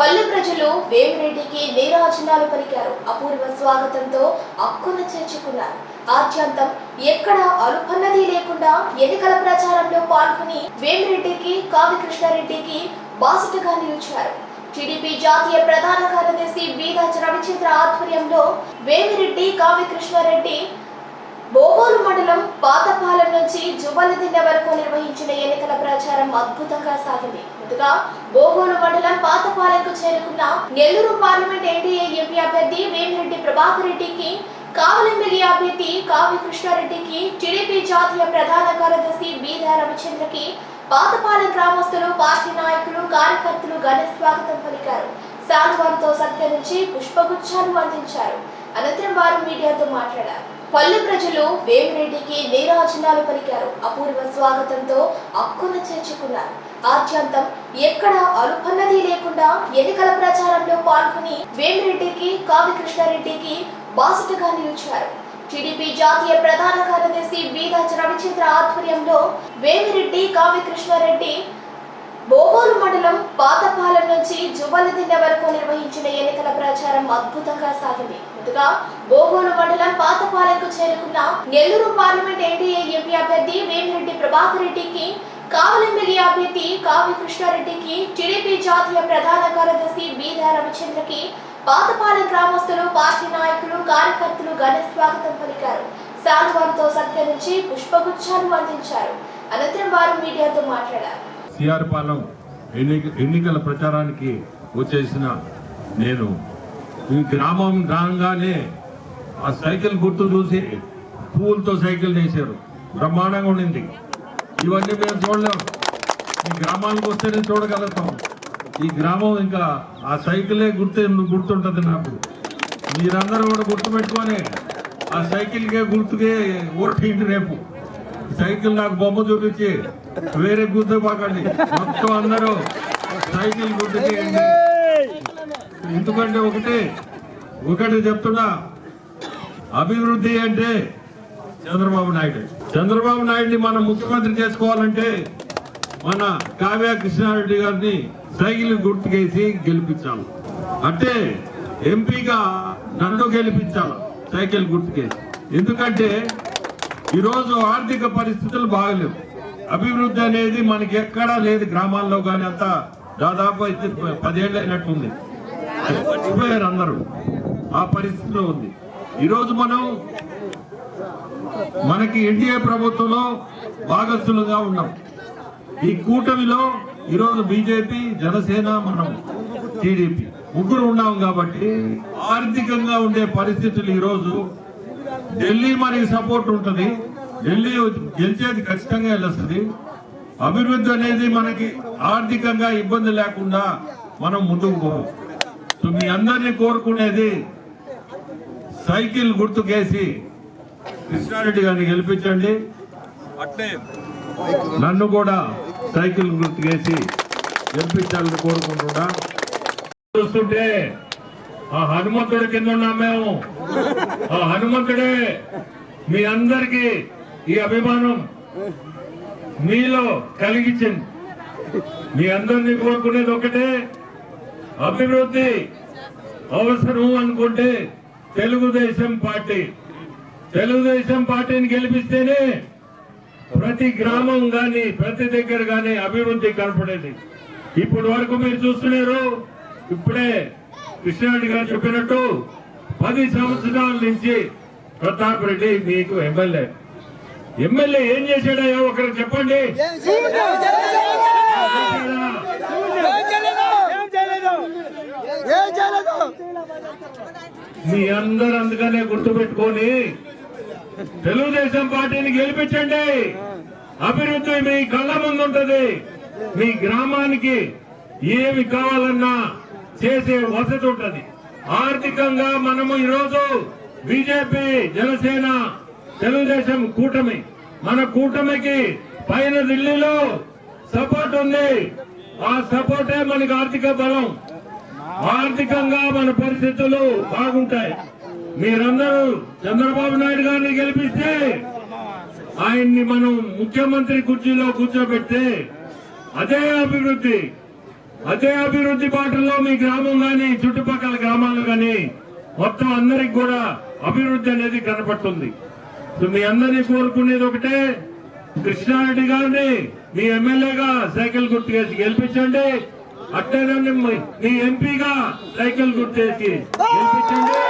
పల్లె ప్రజలు వేమిరెడ్డికి నీరాజనాలు పలికారు. అపూర్వ స్వాగతంతో అక్కున చేర్చుకున్నారు. ఆద్యంతం ఎక్కడ అలుపన్నది లేకుండా ఎన్నికల ప్రచారంలో పాల్గొని వేమిరెడ్డికి కావి కృష్ణారెడ్డికి బాసటగా నిలిచారు. టీడీపీ జాతీయ ప్రధాన కార్యదర్శి బీరాజ్ రవిచంద్ర ఆధ్వర్యంలో వేమిరెడ్డి కావి కృష్ణారెడ్డి బోగోలు మండలం పాతపాలెం నుంచి జువ్వలదిన్నె వరకు నిర్వహించిన ఎన్నికల ప్రచారం అద్భుతంగా సాగింది. ముందుగా బోగోలు మండలం పాతపాలెంకు చేరుకున్న నెల్లూరు పార్లమెంట్ ఎన్డీఏ ఎంపీ అభ్యర్థి వేమిరెడ్డి ప్రభాకర్ రెడ్డికి కావలి అభ్యర్థి కావి కృష్ణారెడ్డికి టీడీపీ జాతీయ ప్రధాన కార్యదర్శి బీదా రవిచంద్రకి పాతపాలెం గ్రామస్తులు పార్టీ నాయకులు కార్యకర్తలు ఘన స్వాగతం పలికారు. శాలువాలతో సత్కరించి పుష్పగుచ్చాలు అందించారు. అనంతరం వారు మీడియాతో మాట్లాడారు. పల్లె ప్రజలు వేమిరెడ్డికి నీరాజనాలు పలికారు. అపూర్వ స్వాగతంతో అక్కున చేర్చుకున్నారు. ఆద్యంతం ఎక్కడ అలుపన్నది లేకుండా ఎన్నికల ప్రచారంలో పాల్గొని వేమిరెడ్డికి కావి కృష్ణారెడ్డికి బాసటగా నిలిచారు. టీడీపీ జాతీయ ప్రధాన కార్యదర్శి బీరాజ్ రవిచంద్ర ఆధ్వర్యంలో వేమిరెడ్డి కావి కృష్ణారెడ్డి బోగోలు మండలం పాతపాలెం నుంచి జువ్వలదిన్నె వరకు నిర్వహించిన ఎన్నికల ప్రచారం అద్భుతంగా సాగింది. ముందుగా బోగోలు మండలం పాతపాలెంకు చేరుకున్న నెల్లూరు పార్లమెంట్ ఎన్డీఏ ఎంపీ అభ్యర్థి వేమిరెడ్డి ప్రభాకర్ రెడ్డికి కావలి ఎమ్మెల్యే అభ్యర్థి కావి కృష్ణారెడ్డికి టీడీపీ జాతీయ ప్రధాన కార్యదర్శి బీదా రవిచంద్రకి పాతపాలెం గ్రామస్తులు పార్టీ నాయకులు కార్యకర్తలు ఘన స్వాగతం పలికారు. శాలువాలతో సత్కరించి పుష్పగుచ్చాలు అందించారు. అనంతరం వారు మీడియాతో మాట్లాడారు. సిఆర్ పాలెం ఎన్నిక ఎన్నికల ప్రచారానికి వచ్చేసిన నేను. ఈ గ్రామం రాగానే ఆ సైకిల్ గుర్తు చూసి పూలతో సైకిల్ చేశారు. బ్రహ్మాండంగా ఉండింది. ఇవన్నీ మేము చూడలేం. ఈ గ్రామానికి వస్తేనే చూడగలుగుతాం. ఈ గ్రామం ఇంకా ఆ సైకిలే గుర్తు గుర్తుంటుంది నాకు. మీరందరూ కూడా గుర్తుపెట్టుకొని ఆ సైకిల్కే గుర్తుకే ఓటేయండి రేపు. సైకిల్ నాకు బొమ్మ చూపించి వేరే గుర్తు పాకండి. మొత్తం అందరూ సైకిల్ గుర్తుకేయండి ఎందుకంటే ఒకటి ఒకటి చెప్తున్నా అభివృద్ధి అంటే చంద్రబాబు నాయుడు. చంద్రబాబు నాయుడిని మనం ముఖ్యమంత్రి చేసుకోవాలంటే మన కావ్య కృష్ణారెడ్డి గారిని సైకిల్ గుర్తుకేసి గెలిపించాలి. అంటే ఎంపీగా నన్ను గెలిపించాలి సైకిల్ గుర్తుకేసి. ఎందుకంటే ఈరోజు ఆర్థిక పరిస్థితులు బాగలేవు. అభివృద్ధి అనేది మనకి ఎక్కడా లేదు. గ్రామాల్లో కానీ అంతా దాదాపు అయితే పదేళ్ళు అయినట్టుంది. చచ్చిపోయారు అందరూ. ఆ పరిస్థితిలో ఉంది. ఈరోజు మనం మనకి ఎన్డీఏ ప్రభుత్వంలో భాగస్థులుగా ఉన్నాం. ఈ కూటమిలో ఈరోజు బీజేపీ జనసేన మనం టీడీపీ ముగ్గురు ఉన్నాం కాబట్టి ఆర్థికంగా ఉండే పరిస్థితులు ఈరోజు ఢిల్లీ మనకి సపోర్ట్ ఉంటుంది. ఢిల్లీ గెలిచేది ఖచ్చితంగా గెలుస్తుంది అభివృద్ధి అనేది మనకి ఆర్థికంగా ఇబ్బంది లేకుండా మనం ముందుకు పోవు సో మీ అందరినీ కోరుకునేది సైకిల్ గుర్తుకేసి కృష్ణారెడ్డి గారిని గెలిపించండి. నన్ను కూడా సైకిల్ గుర్తుకేసి గెలిపించాలని కోరుకుంటున్నా. చూస్తుంటే ఆ హనుమంతుడి కింద ఉన్నాం మేము. ఆ హనుమంతుడే మీ అందరికీ ఈ అభిమానం మీలో కలిగించింది. మీ అందరినీ కోరుకునేది ఒకటే అభివృద్ధి అవసరం అనుకుంటే తెలుగుదేశం పార్టీ. తెలుగుదేశం పార్టీని గెలిపిస్తేనే ప్రతి గ్రామం గాని ప్రతి దగ్గర గాని అభివృద్ధి కనపడేది. ఇప్పుడు వరకు మీరు చూస్తున్నారు ఇప్పుడే కృష్ణారెడ్డి గారు చెప్పినట్టు పది సంవత్సరాల నుంచి ప్రతాప్ రెడ్డి మీకు ఎమ్మెల్యే. ఎమ్మెల్యే ఏం చేశాడయ్యా? ఒకరు చెప్పండి. మీ అందరు అందుకనే గుర్తుపెట్టుకొని తెలుగుదేశం పార్టీని గెలిపించండి. అభివృద్ధి మీ కళ్ళ ముందు ఉంటది మీ గ్రామానికి ఏమి కావాలన్నా చేసే వసతి ఉంటది. ఆర్థికంగా మనము ఈరోజు బీజేపీ జనసేన తెలుగుదేశం కూటమి. మన కూటమికి పైన ఢిల్లీలో సపోర్ట్ ఉంది. ఆ సపోర్టే మనకి ఆర్థిక బలం. ఆర్థికంగా మన పరిస్థితులు బాగుంటాయి. మీరందరూ చంద్రబాబు నాయుడు గారిని గెలిపిస్తే ఆయన్ని మనం ముఖ్యమంత్రి కుర్చీలో కూర్చోబెడితే అదే అభివృద్ధి. అదే అభివృద్ధి బాటలో మీ గ్రామం గాని చుట్టుపక్కల గ్రామాలు గాని మొత్తం అందరికి కూడా అభివృద్ధి అనేది కనపడుతుంది. మీ అందరినీ కోరుకునేది ఒకటే కృష్ణారెడ్డి గారిని మీ ఎమ్మెల్యేగా సైకిల్ గుర్తు చేసి గెలిపించండి. అట్టేనండి మీ- మీ ఎంపీగా సైకిల్ గుర్తు చేసి గెలిపించండి.